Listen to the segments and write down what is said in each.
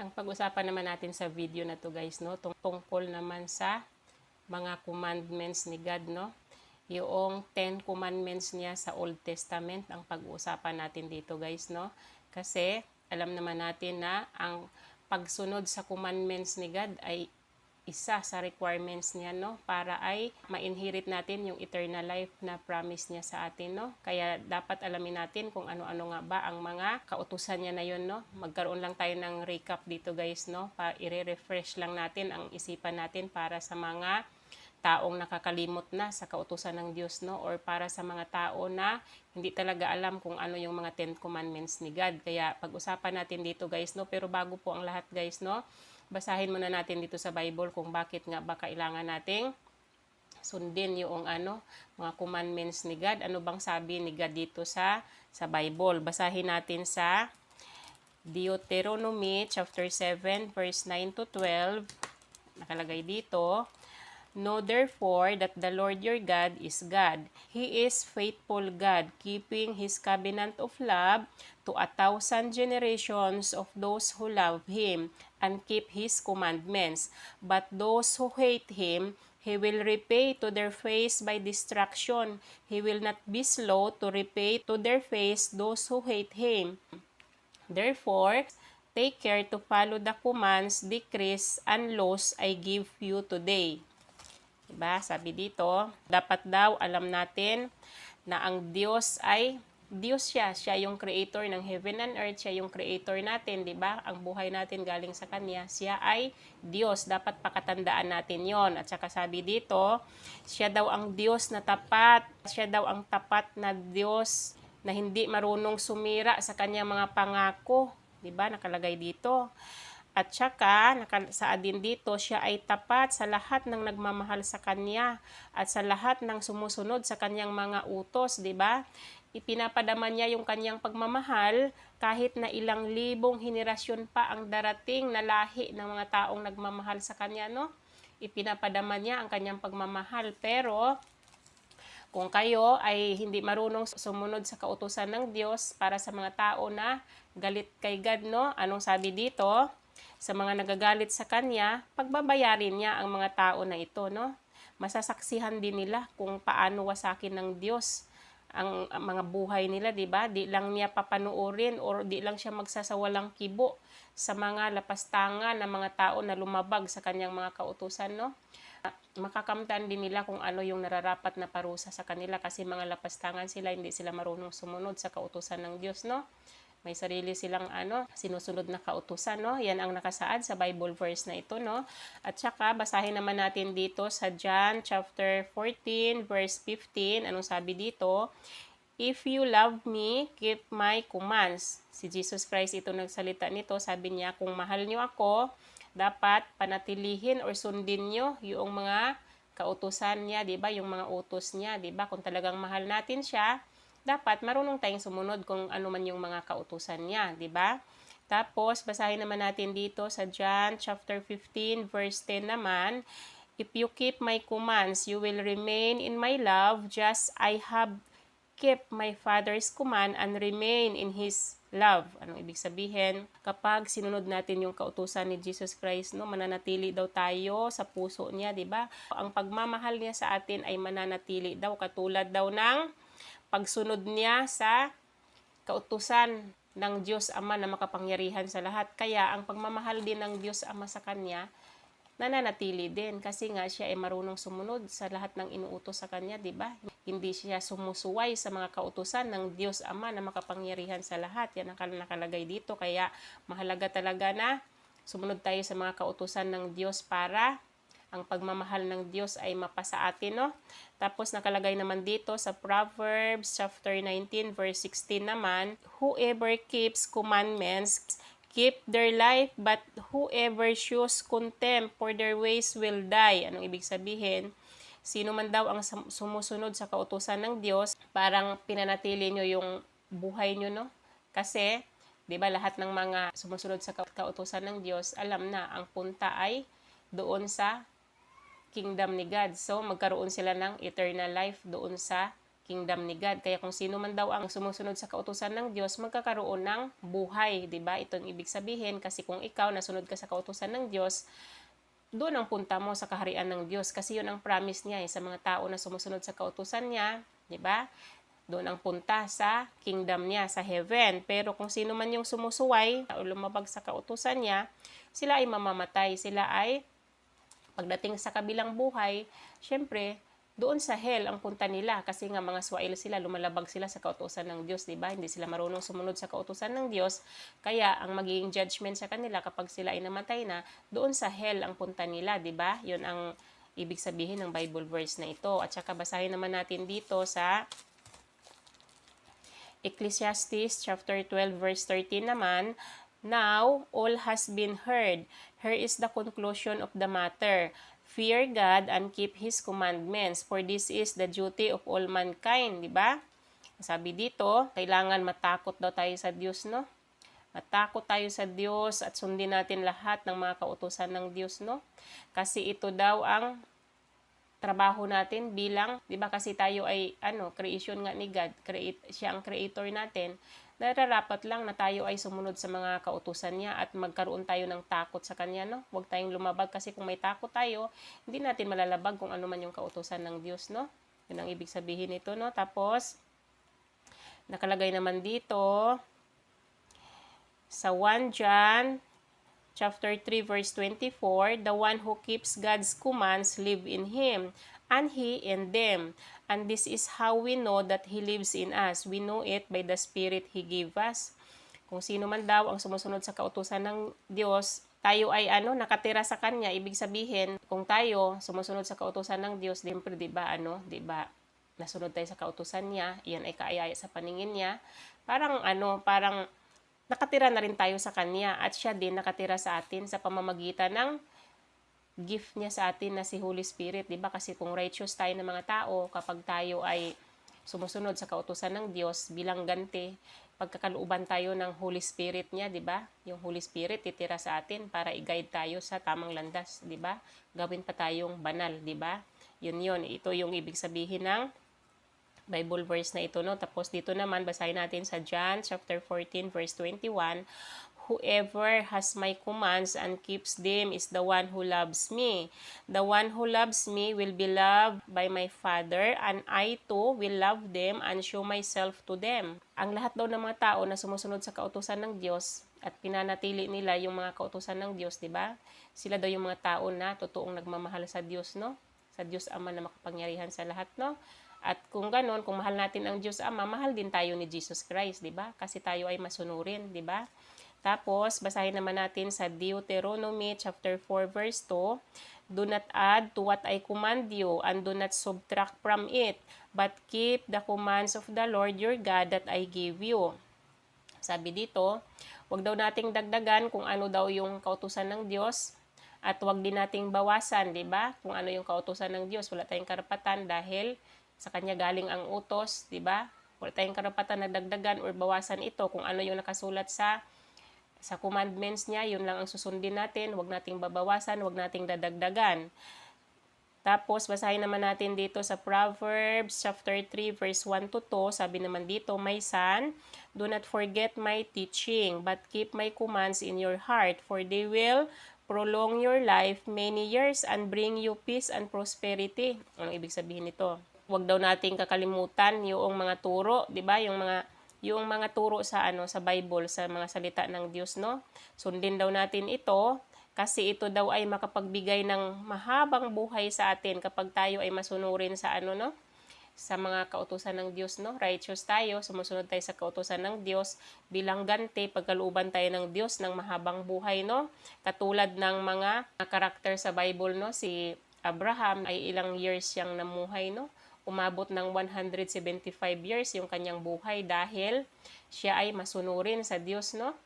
Ang pag-usapan naman natin sa video na to guys, no, tung- tungkol naman sa mga commandments ni God, no? Yung 10 commandments niya sa Old Testament ang pag-uusapan natin dito guys, no? Kasi alam naman natin na ang pagsunod sa commandments ni God ay isa sa requirements niya no para ay ma-inherit natin yung eternal life na promise niya sa atin no? Kaya dapat alamin natin kung ano-ano nga ba ang mga kautusan niya na yun no? Magkaroon lang tayo ng recap dito guys no? Para i-refresh lang natin ang isipan natin para sa mga taong nakakalimot na sa kautusan ng Diyos no or para sa mga tao na hindi talaga alam kung ano yung mga 10 commandments ni God kaya pag-usapan natin dito guys no pero bago po ang lahat guys no basahin muna natin dito sa Bible kung bakit nga ba kailangan nating sundin yung ano, mga commandments ni God. Ano bang sabi ni God dito sa sa Bible? Basahin natin sa Deuteronomy chapter 7 verse 9 to 12. Nakalagay dito. Know therefore that the Lord your God is God. He is faithful God, keeping His covenant of love to a thousand generations of those who love Him and keep His commandments. But those who hate Him, He will repay to their face by destruction. He will not be slow to repay to their face those who hate Him. Therefore, take care to follow the commands, decrees, and laws I give you today. Diba? Sabi dito, dapat daw alam natin na ang Diyos ay Diyos siya. Siya yung creator ng heaven and earth. Siya yung creator natin, di ba? Ang buhay natin galing sa Kanya. Siya ay Diyos. Dapat pakatandaan natin yon At saka sabi dito, siya daw ang Diyos na tapat. Siya daw ang tapat na Diyos na hindi marunong sumira sa kanyang mga pangako. Di ba? Nakalagay dito. At saka, nakasaad din dito, siya ay tapat sa lahat ng nagmamahal sa Kanya at sa lahat ng sumusunod sa Kanyang mga utos, di ba? Ipinapadama niya yung Kanyang pagmamahal kahit na ilang libong henerasyon pa ang darating na lahi ng mga taong nagmamahal sa Kanya, no? Ipinapadama niya ang Kanyang pagmamahal. Pero, kung kayo ay hindi marunong sumunod sa kautusan ng Diyos para sa mga tao na galit kay God, no? Anong sabi dito? Sa mga nagagalit sa Kanya, pagbabayarin niya ang mga tao na ito, no? Masasaksihan din nila kung paano wasakin ng Diyos ang, mga buhay nila, di ba? Di lang niya papanuorin or di lang siya magsasawalang kibo sa mga lapastangan ng mga tao na lumabag sa kanyang mga kautusan, no? makakamtan din nila kung ano yung nararapat na parusa sa kanila kasi mga lapastangan sila, hindi sila marunong sumunod sa kautusan ng Diyos, no? May sarili silang ano, sinusunod na kautusan, no? Yan ang nakasaad sa Bible verse na ito, no? At saka, basahin naman natin dito sa John chapter 14, verse 15. Anong sabi dito? If you love me, keep my commands. Si Jesus Christ ito nagsalita nito. Sabi niya, kung mahal niyo ako, dapat panatilihin or sundin nyo yung mga kautusan niya, 'di ba? Yung mga utos niya, 'di ba? Kung talagang mahal natin siya, dapat marunong tayong sumunod kung ano man yung mga kautusan niya, 'di ba? Tapos basahin naman natin dito sa John chapter 15 verse 10 naman, If you keep my commands, you will remain in my love just I have kept my Father's command and remain in His love. Anong ibig sabihin? Kapag sinunod natin yung kautusan ni Jesus Christ, no, mananatili daw tayo sa puso niya, di ba? Ang pagmamahal niya sa atin ay mananatili daw, katulad daw ng pagsunod niya sa kautusan ng Diyos Ama na makapangyarihan sa lahat. Kaya ang pagmamahal din ng Diyos Ama sa Kanya, nananatili din kasi nga siya ay marunong sumunod sa lahat ng inuutos sa kanya, 'di ba? Hindi siya sumusuway sa mga kautusan ng Diyos Ama na makapangyarihan sa lahat. Yan ang nakalagay dito kaya mahalaga talaga na sumunod tayo sa mga kautusan ng Diyos para ang pagmamahal ng Diyos ay mapasa atin, no? Tapos nakalagay naman dito sa Proverbs chapter 19 verse 16 naman, whoever keeps commandments keep their life, but whoever shows contempt for their ways will die. Anong ibig sabihin? Sino man daw ang sumusunod sa kautusan ng Diyos, parang pinanatili nyo yung buhay nyo, no? Kasi, di ba lahat ng mga sumusunod sa kautusan ng Diyos, alam na ang punta ay doon sa kingdom ni God. So, magkaroon sila ng eternal life doon sa kingdom ni God. Kaya kung sino man daw ang sumusunod sa kautusan ng Diyos, magkakaroon ng buhay, 'di ba? Ito ang ibig sabihin kasi kung ikaw nasunod ka sa kautusan ng Diyos, doon ang punta mo sa kaharian ng Diyos kasi yun ang promise niya eh, sa mga tao na sumusunod sa kautusan niya, 'di ba? Doon ang punta sa kingdom niya, sa heaven. Pero kung sino man yung sumusuway o lumabag sa kautusan niya, sila ay mamamatay. Sila ay, pagdating sa kabilang buhay, syempre, doon sa hell ang punta nila kasi nga mga swail sila, lumalabag sila sa kautusan ng Diyos, di ba? Hindi sila marunong sumunod sa kautusan ng Diyos. Kaya ang magiging judgment sa kanila kapag sila ay namatay na, doon sa hell ang punta nila, di ba? Yun ang ibig sabihin ng Bible verse na ito. At saka basahin naman natin dito sa Ecclesiastes chapter 12 verse 13 naman, Now all has been heard. Here is the conclusion of the matter. Fear God and keep His commandments, for this is the duty of all mankind, di ba? Sabi dito, kailangan matakot daw tayo sa Diyos, no? Matakot tayo sa Diyos at sundin natin lahat ng mga kautusan ng Diyos, no? Kasi ito daw ang trabaho natin bilang, 'di ba kasi tayo ay ano, creation nga ni God, create siya ang creator natin. Nararapat lang na tayo ay sumunod sa mga kautusan niya at magkaroon tayo ng takot sa kanya, no? Huwag tayong lumabag kasi kung may takot tayo, hindi natin malalabag kung ano man yung kautusan ng Diyos, no? Yun ang ibig sabihin nito, no? Tapos nakalagay naman dito sa 1 John chapter 3 verse 24, the one who keeps God's commands live in him, and he in them. And this is how we know that he lives in us. We know it by the spirit he gave us. Kung sino man daw ang sumusunod sa kautusan ng Diyos, tayo ay ano, nakatira sa kanya. Ibig sabihin, kung tayo sumusunod sa kautusan ng Diyos, siyempre 'di ba ano, 'di ba? Nasunod tayo sa kautusan niya, iyan ay kaayaya sa paningin niya. Parang ano, parang nakatira na rin tayo sa Kanya at siya din nakatira sa atin sa pamamagitan ng gift niya sa atin na si Holy Spirit, 'di ba? Kasi kung righteous tayo ng mga tao, kapag tayo ay sumusunod sa kautusan ng Diyos bilang ganti, pagkakalooban tayo ng Holy Spirit niya, 'di ba? Yung Holy Spirit titira sa atin para i-guide tayo sa tamang landas, 'di ba? Gawin pa tayong banal, 'di ba? Yun 'yon. Ito yung ibig sabihin ng Bible verse na ito, no? Tapos dito naman, basahin natin sa John chapter 14, verse 21, Whoever has my commands and keeps them is the one who loves me. The one who loves me will be loved by my Father, and I too will love them and show myself to them. Ang lahat daw ng mga tao na sumusunod sa kautusan ng Diyos at pinanatili nila yung mga kautusan ng Diyos, di ba? Sila daw yung mga tao na totoong nagmamahal sa Diyos, no? Sa Diyos Ama na makapangyarihan sa lahat, no? At kung ganon, kung mahal natin ang Diyos Ama, mahal din tayo ni Jesus Christ, di ba? Kasi tayo ay masunurin, di ba? Tapos, basahin naman natin sa Deuteronomy chapter 4 verse 2, Do not add to what I command you, and do not subtract from it, but keep the commands of the Lord your God that I give you. Sabi dito, wag daw nating dagdagan kung ano daw yung kautusan ng Diyos, at wag din nating bawasan, di ba? Kung ano yung kautusan ng Diyos, wala tayong karapatan dahil sa kanya galing ang utos, di ba? Wala tayong karapatan na dagdagan or bawasan ito kung ano yung nakasulat sa sa commandments niya, yun lang ang susundin natin, wag nating babawasan, wag nating dadagdagan. Tapos, basahin naman natin dito sa Proverbs chapter 3, verse 1 to 2. Sabi naman dito, My son, do not forget my teaching, but keep my commands in your heart, for they will prolong your life many years and bring you peace and prosperity. Anong ibig sabihin nito? Huwag daw nating kakalimutan yung mga turo, 'di ba? Yung mga yung mga turo sa ano sa Bible, sa mga salita ng Diyos, no? Sundin daw natin ito kasi ito daw ay makapagbigay ng mahabang buhay sa atin kapag tayo ay masunurin sa ano, no? sa mga kautusan ng Diyos, no? Righteous tayo, sumusunod tayo sa kautusan ng Diyos bilang ganti, pagkaluban tayo ng Diyos ng mahabang buhay, no? Katulad ng mga karakter sa Bible, no? Si Abraham ay ilang years siyang namuhay, no? Umabot ng 175 years yung kanyang buhay dahil siya ay masunurin sa Diyos, no?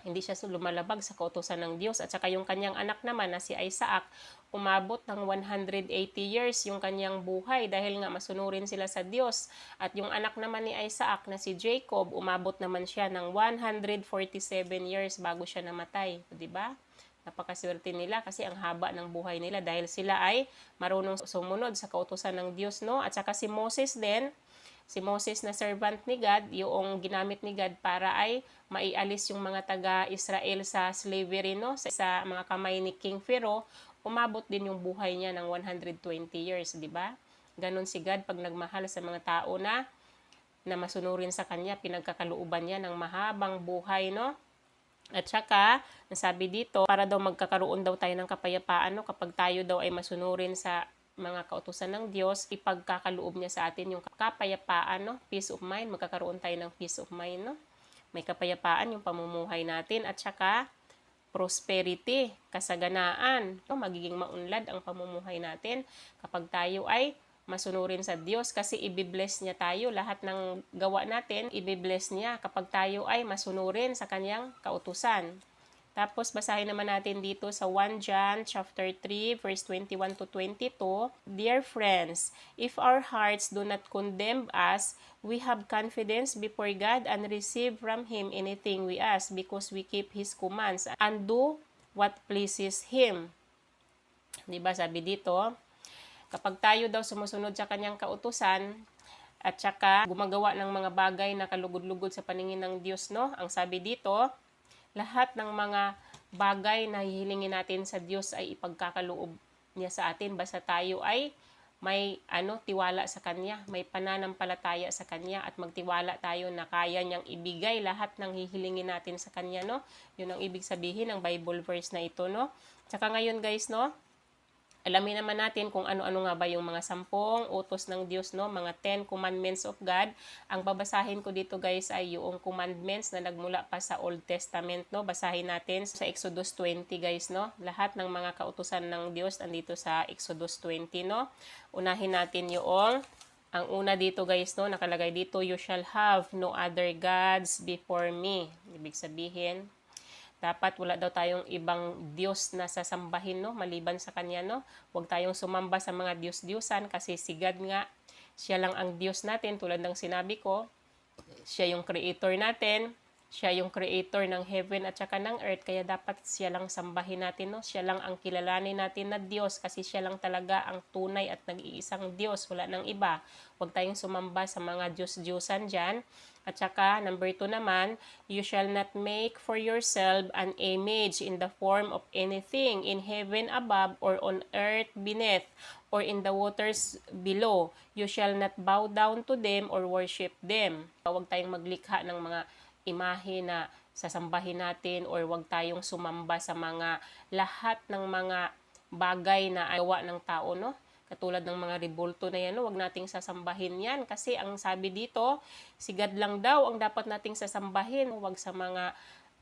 Hindi siya lumalabag sa kautusan ng Diyos. At saka yung kanyang anak naman na si Isaac, umabot ng 180 years yung kanyang buhay dahil nga masunurin sila sa Diyos. At yung anak naman ni Isaac na si Jacob, umabot naman siya ng 147 years bago siya namatay. Di ba? Napakaswerte nila kasi ang haba ng buhay nila dahil sila ay marunong sumunod sa kautusan ng Diyos, no? At saka si Moses din, si Moses na servant ni God, yung ginamit ni God para ay maialis yung mga taga-Israel sa slavery, no? Sa, sa mga kamay ni King Pharaoh, umabot din yung buhay niya ng 120 years, di ba? Ganon si God pag nagmahal sa mga tao na na masunurin sa kanya, pinagkakalooban niya ng mahabang buhay, no? At saka, nasabi dito, para daw magkakaroon daw tayo ng kapayapaan, no? kapag tayo daw ay masunurin sa mga kautusan ng Diyos, ipagkakaloob niya sa atin yung kapayapaan, no? peace of mind, magkakaroon tayo ng peace of mind. No? May kapayapaan yung pamumuhay natin at saka prosperity, kasaganaan. No? Magiging maunlad ang pamumuhay natin kapag tayo ay masunurin sa Diyos kasi ibibless niya tayo. Lahat ng gawa natin, ibibless niya kapag tayo ay masunurin sa kanyang kautusan. Tapos basahin naman natin dito sa 1 John chapter 3 verse 21 to 22. Dear friends, if our hearts do not condemn us, we have confidence before God and receive from him anything we ask because we keep his commands and do what pleases him. 'Di ba sabi dito? Kapag tayo daw sumusunod sa kanyang kautusan, at saka gumagawa ng mga bagay na kalugod-lugod sa paningin ng Diyos, no? Ang sabi dito, lahat ng mga bagay na hihilingin natin sa Diyos ay ipagkakaloob niya sa atin basta tayo ay may ano tiwala sa kanya, may pananampalataya sa kanya at magtiwala tayo na kaya niyang ibigay lahat ng hihilingin natin sa kanya no. 'Yun ang ibig sabihin ng Bible verse na ito no. Tsaka ngayon guys no, Alamin naman natin kung ano-ano nga ba yung mga sampung utos ng Diyos, no? Mga 10 commandments of God. Ang babasahin ko dito guys ay yung commandments na nagmula pa sa Old Testament, no? Basahin natin sa Exodus 20 guys, no? Lahat ng mga kautusan ng Diyos andito sa Exodus 20, no? Unahin natin yung ang una dito guys, no? Nakalagay dito, you shall have no other gods before me. Ibig sabihin, dapat wala daw tayong ibang Diyos na sasambahin, no? Maliban sa Kanya, no? Huwag tayong sumamba sa mga Diyos-Diyosan kasi si God nga, siya lang ang Diyos natin. Tulad ng sinabi ko, siya yung creator natin. Siya yung creator ng heaven at saka ng earth. Kaya dapat siya lang sambahin natin, no? Siya lang ang kilalanin natin na Diyos kasi siya lang talaga ang tunay at nag-iisang Diyos. Wala nang iba. Huwag tayong sumamba sa mga Diyos-Diyosan dyan. At saka, number 2 naman, you shall not make for yourself an image in the form of anything in heaven above or on earth beneath or in the waters below. You shall not bow down to them or worship them. Huwag tayong maglikha ng mga imahe na sasambahin natin or huwag tayong sumamba sa mga lahat ng mga bagay na gawa ng tao, no? Katulad ng mga rebulto na yan, no? huwag nating sasambahin yan. Kasi ang sabi dito, si God lang daw ang dapat nating sasambahin. Huwag sa mga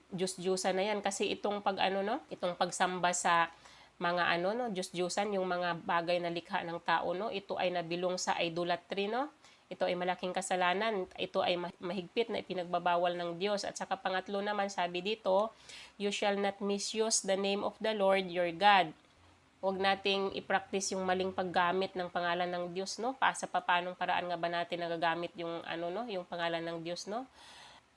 Diyos-Diyosan na yan. Kasi itong pag ano, no? Itong pagsamba sa mga ano, no? Diyos-Diyosan, yung mga bagay na likha ng tao, no? Ito ay nabilong sa idolatry, no? Ito ay malaking kasalanan. Ito ay mahigpit na ipinagbabawal ng Diyos. At saka pangatlo naman, sabi dito, You shall not misuse the name of the Lord your God Huwag nating i-practice yung maling paggamit ng pangalan ng Diyos, no? Pa sa paanong paraan nga ba natin nagagamit yung ano no, yung pangalan ng Diyos, no?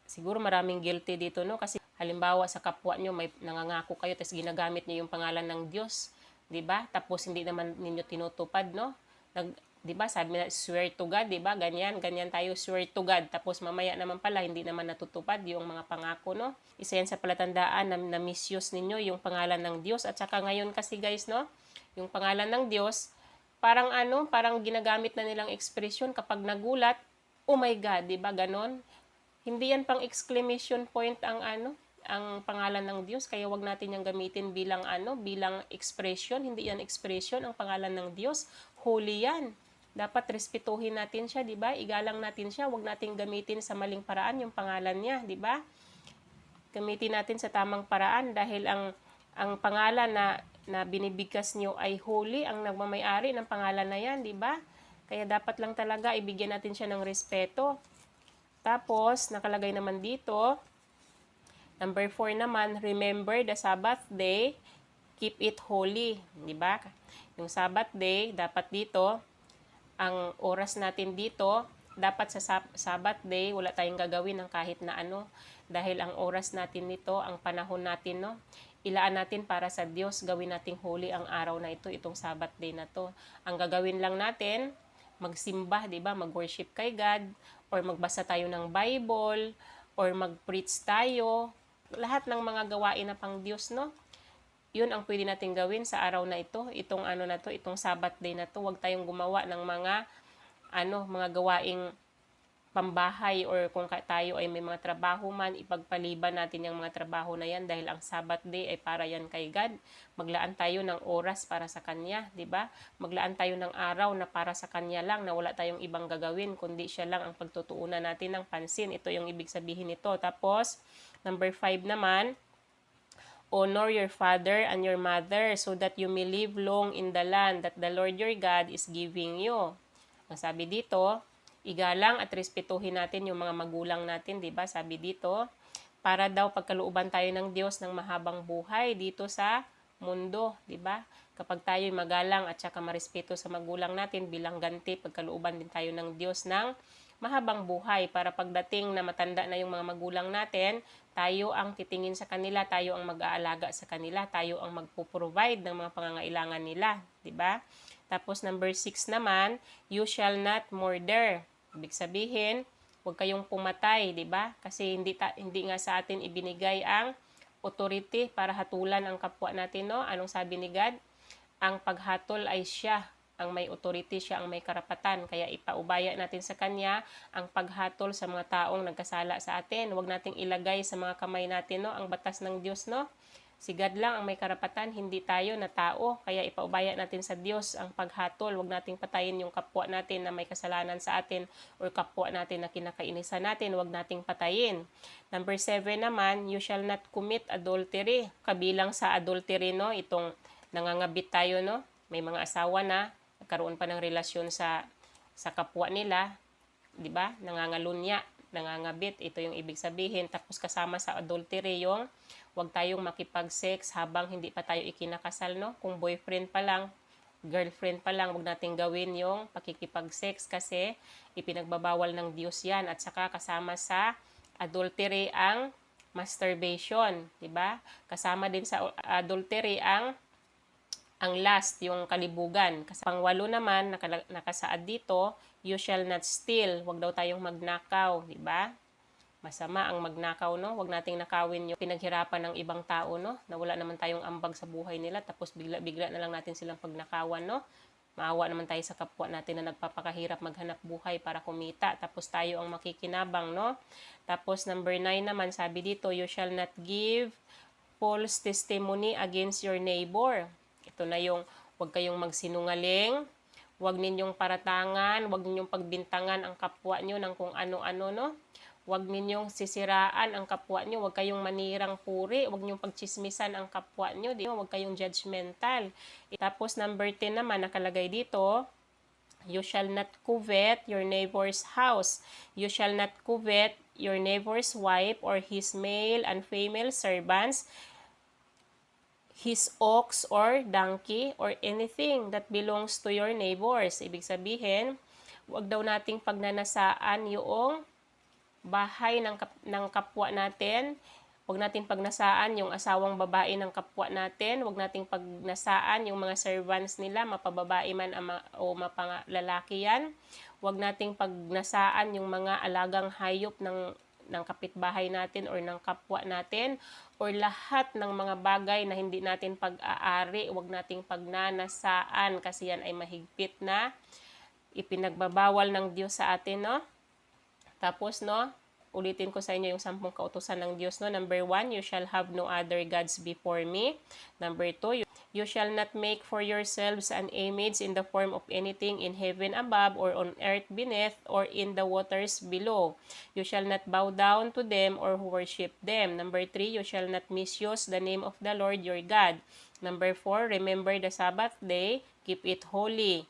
Siguro maraming guilty dito, no? Kasi halimbawa sa kapwa nyo may nangangako kayo tapos ginagamit niyo yung pangalan ng Diyos, 'di ba? Tapos hindi naman ninyo tinutupad, no? Nag 'di ba? Sabi na swear to God, 'di ba? Ganyan, ganyan tayo swear to God. Tapos mamaya naman pala hindi naman natutupad yung mga pangako, no? Isa yan sa palatandaan na, na misuse ninyo yung pangalan ng Diyos. At saka ngayon kasi guys, no? Yung pangalan ng Diyos, parang ano, parang ginagamit na nilang expression kapag nagulat, oh my God, 'di ba? Ganon. Hindi yan pang exclamation point ang ano, ang pangalan ng Diyos kaya wag natin yang gamitin bilang ano bilang expression hindi yan expression ang pangalan ng Diyos holy yan dapat respetuhin natin siya, 'di ba? Igalang natin siya, 'wag nating gamitin sa maling paraan yung pangalan niya, 'di ba? Gamitin natin sa tamang paraan dahil ang ang pangalan na na binibigkas niyo ay holy, ang nagmamay-ari ng pangalan na 'yan, 'di ba? Kaya dapat lang talaga ibigyan natin siya ng respeto. Tapos, nakalagay naman dito, number 4 naman, remember the Sabbath day, keep it holy, 'di ba? Yung Sabbath day, dapat dito ang oras natin dito, dapat sa Sabbath day, wala tayong gagawin ng kahit na ano. Dahil ang oras natin nito, ang panahon natin, no, ilaan natin para sa Diyos, gawin nating holy ang araw na ito, itong Sabbath day na to. Ang gagawin lang natin, magsimba, 'di ba? Mag-worship kay God or magbasa tayo ng Bible or mag-preach tayo. Lahat ng mga gawain na pang Diyos, no? Yun ang pwede natin gawin sa araw na ito. Itong ano na to, itong Sabbath day na to. Huwag tayong gumawa ng mga ano, mga gawaing pambahay or kung tayo ay may mga trabaho man, ipagpaliban natin yung mga trabaho na yan dahil ang Sabbath day ay para yan kay God. Maglaan tayo ng oras para sa Kanya, di ba? Maglaan tayo ng araw na para sa Kanya lang, na wala tayong ibang gagawin, kundi siya lang ang pagtutuunan natin ng pansin. Ito yung ibig sabihin nito. Tapos, number five naman, honor your father and your mother so that you may live long in the land that the Lord your God is giving you. Ang sabi dito, igalang at respetuhin natin yung mga magulang natin, 'di ba? Sabi dito, para daw pagkalooban tayo ng Diyos ng mahabang buhay dito sa mundo, 'di ba? Kapag tayo magalang at saka marespeto sa magulang natin bilang ganti, pagkalooban din tayo ng Diyos ng mahabang buhay para pagdating na matanda na yung mga magulang natin, tayo ang titingin sa kanila, tayo ang mag-aalaga sa kanila, tayo ang magpo-provide ng mga pangangailangan nila, 'di ba? Tapos number 6 naman, you shall not murder. Ibig sabihin, huwag kayong pumatay, 'di ba? Kasi hindi ta- hindi nga sa atin ibinigay ang authority para hatulan ang kapwa natin, no? Anong sabi ni God? Ang paghatol ay siya ang may authority, siya ang may karapatan. Kaya ipaubaya natin sa Kanya ang paghatol sa mga taong nagkasala sa atin. Huwag nating ilagay sa mga kamay natin, no? Ang batas ng Diyos, no? Si God lang ang may karapatan, hindi tayo na tao. Kaya ipaubaya natin sa Diyos ang paghatol. Huwag nating patayin yung kapwa natin na may kasalanan sa atin or kapwa natin na kinakainisan natin. Huwag nating patayin. Number seven naman, you shall not commit adultery. Kabilang sa adultery, no? Itong nangangabit tayo, no? May mga asawa na, nagkaroon pa ng relasyon sa sa kapwa nila, 'di ba? Nangangalunya, nangangabit, ito yung ibig sabihin. Tapos kasama sa adultery yung huwag tayong makipag-sex habang hindi pa tayo ikinakasal, no? Kung boyfriend pa lang, girlfriend pa lang, huwag nating gawin yung pakikipag-sex kasi ipinagbabawal ng Diyos yan. At saka kasama sa adultery ang masturbation, 'di ba? Kasama din sa adultery ang ang last, yung kalibugan. Kasi pangwalo naman, nakasaad dito, you shall not steal. Huwag daw tayong magnakaw, di ba? Masama ang magnakaw, no? Huwag nating nakawin yung pinaghirapan ng ibang tao, no? Na wala naman tayong ambag sa buhay nila, tapos bigla-bigla na lang natin silang pagnakawan, no? Maawa naman tayo sa kapwa natin na nagpapakahirap maghanap buhay para kumita. Tapos tayo ang makikinabang, no? Tapos number 9 naman, sabi dito, you shall not give false testimony against your neighbor. Ito na yung huwag kayong magsinungaling, huwag ninyong paratangan, huwag ninyong pagbintangan ang kapwa nyo ng kung ano-ano, no? Huwag ninyong sisiraan ang kapwa nyo, huwag kayong manirang puri, huwag ninyong pagchismisan ang kapwa nyo, di? Huwag kayong judgmental. Tapos number 10 naman, nakalagay dito, You shall not covet your neighbor's house. You shall not covet your neighbor's wife or his male and female servants, his ox or donkey or anything that belongs to your neighbors. Ibig sabihin, huwag daw nating pagnanasaan yung bahay ng, kap- ng kapwa natin. Huwag nating pagnasaan yung asawang babae ng kapwa natin. Huwag nating pagnasaan yung mga servants nila, mapababae man ama, o mapangalalaki yan. Huwag nating pagnasaan yung mga alagang hayop ng ng kapitbahay natin or ng kapwa natin or lahat ng mga bagay na hindi natin pag-aari, huwag nating pagnanasaan kasi yan ay mahigpit na ipinagbabawal ng Diyos sa atin, no? Tapos, no, ulitin ko sa inyo yung sampung kautusan ng Diyos, no? Number one, you shall have no other gods before me. Number two, you, you shall not make for yourselves an image in the form of anything in heaven above or on earth beneath or in the waters below. You shall not bow down to them or worship them. Number three, you shall not misuse the name of the Lord your God. Number four, remember the Sabbath day, keep it holy.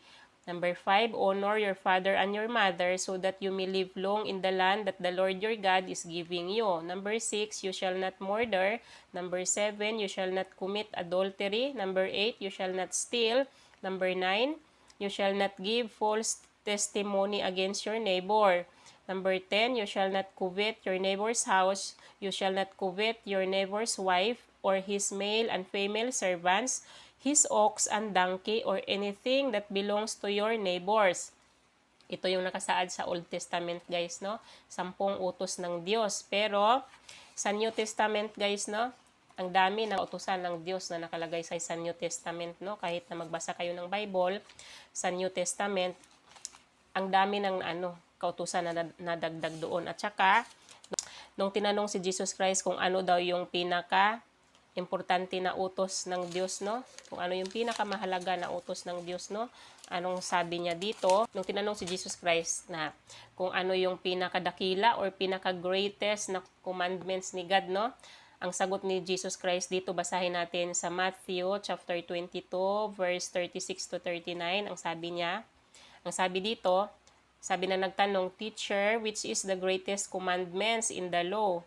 Number five, honor your father and your mother so that you may live long in the land that the Lord your God is giving you. Number six, you shall not murder. Number seven, you shall not commit adultery. Number eight, you shall not steal. Number nine, you shall not give false testimony against your neighbor. Number 10, you shall not covet your neighbor's house. You shall not covet your neighbor's wife or his male and female servants, his ox and donkey, or anything that belongs to your neighbors. Ito yung nakasaad sa Old Testament, guys, no? Sampung utos ng Diyos. Pero, sa New Testament, guys, no? Ang dami ng utusan ng Diyos na nakalagay sa sa New Testament, no? Kahit na magbasa kayo ng Bible, sa New Testament, ang dami ng ano, kautusan na nad- nadagdag doon. At saka, nung tinanong si Jesus Christ kung ano daw yung pinaka importante na utos ng Diyos, no? Kung ano yung pinakamahalaga na utos ng Diyos, no? Anong sabi niya dito? Nung tinanong si Jesus Christ na kung ano yung pinakadakila or pinaka-greatest na commandments ni God, no? Ang sagot ni Jesus Christ dito, basahin natin sa Matthew chapter 22, verse 36 to 39. Ang sabi niya, ang sabi dito, sabi na nagtanong, Teacher, which is the greatest commandments in the law?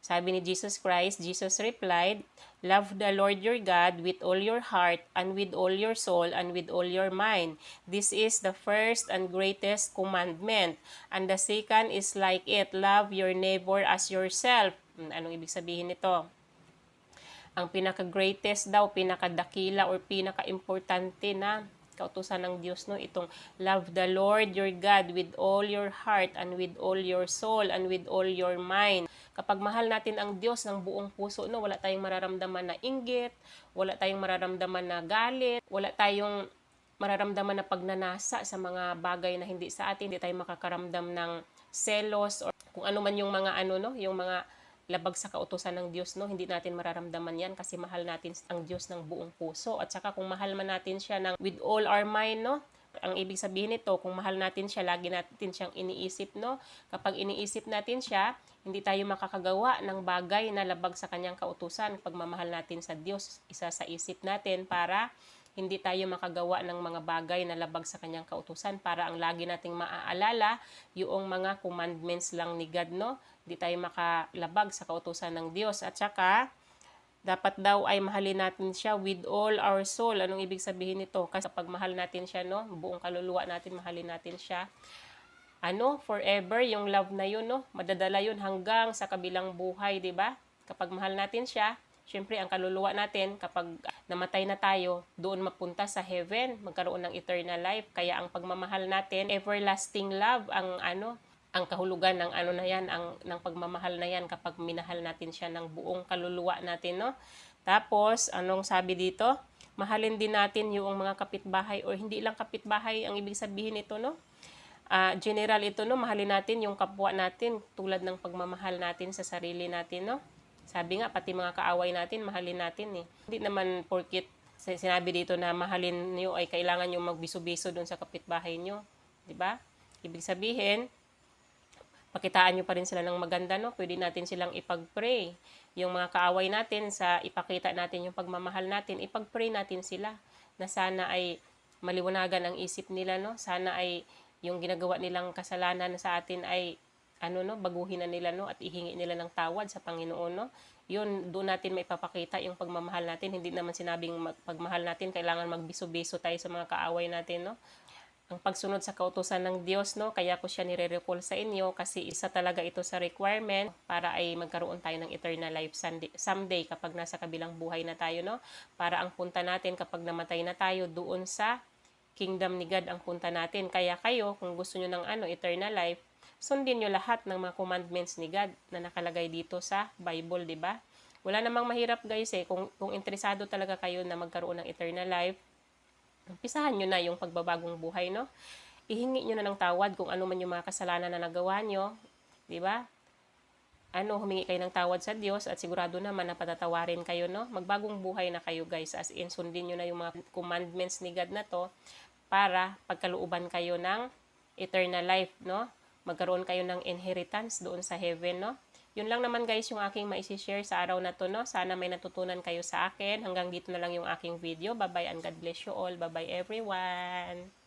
Sabi ni Jesus Christ, Jesus replied, Love the Lord your God with all your heart and with all your soul and with all your mind. This is the first and greatest commandment. And the second is like it, love your neighbor as yourself. Hmm, Anong ibig sabihin nito? ang pinaka-greatest daw, pinakadakila or pinaka-importante na kautusan ng Diyos no? Itong love the Lord your God with all your heart and with all your soul and with all your mind. Kapag mahal natin ang Diyos ng buong puso no? Wala tayong mararamdaman na inggit, wala tayong mararamdaman na galit, wala tayong mararamdaman na pagnanasa sa mga bagay na hindi sa atin, hindi tayo makakaramdam ng selos or kung ano man yung mga ano no, yung mga labag sa kautusan ng Diyos, no? Hindi natin mararamdaman yan kasi mahal natin ang Diyos ng buong puso. At saka kung mahal man natin siya ng with all our mind, no? Ang ibig sabihin nito, kung mahal natin siya, lagi natin siyang iniisip, no? Kapag iniisip natin siya, hindi tayo makakagawa ng bagay na labag sa kanyang kautusan. Pag mamahal natin sa Diyos, isa sa isip natin para hindi tayo makagawa ng mga bagay na labag sa kanyang kautusan para ang lagi nating maaalala yung mga commandments lang ni God, no? Hindi tayo makalabag sa kautusan ng Diyos. At saka, dapat daw ay mahalin natin siya with all our soul. Anong ibig sabihin nito? Kasi kapag mahal natin siya, no? Buong kaluluwa natin, mahalin natin siya. Ano, forever, yung love na yun, no? Madadala yun hanggang sa kabilang buhay, di ba? Kapag mahal natin siya, syempre, ang kaluluwa natin, kapag namatay na tayo, doon mapunta sa heaven, magkaroon ng eternal life. Kaya ang pagmamahal natin, everlasting love, ang ano, ang kahulugan ng ano na yan, ang ng pagmamahal na yan kapag minahal natin siya ng buong kaluluwa natin, no? Tapos, anong sabi dito? Mahalin din natin yung mga kapitbahay or hindi lang kapitbahay ang ibig sabihin nito, no? Ah, general ito, no? Mahalin natin yung kapwa natin tulad ng pagmamahal natin sa sarili natin, no? Sabi nga, pati mga kaaway natin, mahalin natin, eh. Hindi naman porkit sinabi dito na mahalin niyo ay kailangan yung magbiso-biso doon sa kapitbahay niyo, 'di ba? Ibig sabihin, pakitaan nyo pa rin sila ng maganda, no? Pwede natin silang ipag-pray. Yung mga kaaway natin, sa ipakita natin yung pagmamahal natin, ipag-pray natin sila na sana ay maliwanagan ang isip nila, no? Sana ay yung ginagawa nilang kasalanan sa atin ay ano no, baguhin na nila no at ihingi nila ng tawad sa Panginoon no. Yun doon natin maipapakita yung pagmamahal natin. Hindi naman sinabing mag- pagmahal natin kailangan magbiso-biso tayo sa mga kaaway natin no ang pagsunod sa kautusan ng Diyos, no? Kaya ko siya nire-recall sa inyo kasi isa talaga ito sa requirement para ay magkaroon tayo ng eternal life someday, someday kapag nasa kabilang buhay na tayo, no? Para ang punta natin kapag namatay na tayo doon sa kingdom ni God ang punta natin. Kaya kayo, kung gusto nyo ng ano, eternal life, sundin nyo lahat ng mga commandments ni God na nakalagay dito sa Bible, di ba? Wala namang mahirap guys eh. Kung, kung interesado talaga kayo na magkaroon ng eternal life, umpisahan nyo na yung pagbabagong buhay, no? Ihingi nyo na ng tawad kung ano man yung mga kasalanan na nagawa nyo, di ba? Ano, humingi kayo ng tawad sa Diyos at sigurado naman na patatawarin kayo, no? Magbagong buhay na kayo, guys. As in, sundin nyo na yung mga commandments ni God na to para pagkalooban kayo ng eternal life, no? Magkaroon kayo ng inheritance doon sa heaven, no? Yun lang naman guys yung aking maisi-share sa araw na to, no? Sana may natutunan kayo sa akin. Hanggang dito na lang yung aking video. Bye-bye and God bless you all. Bye-bye everyone.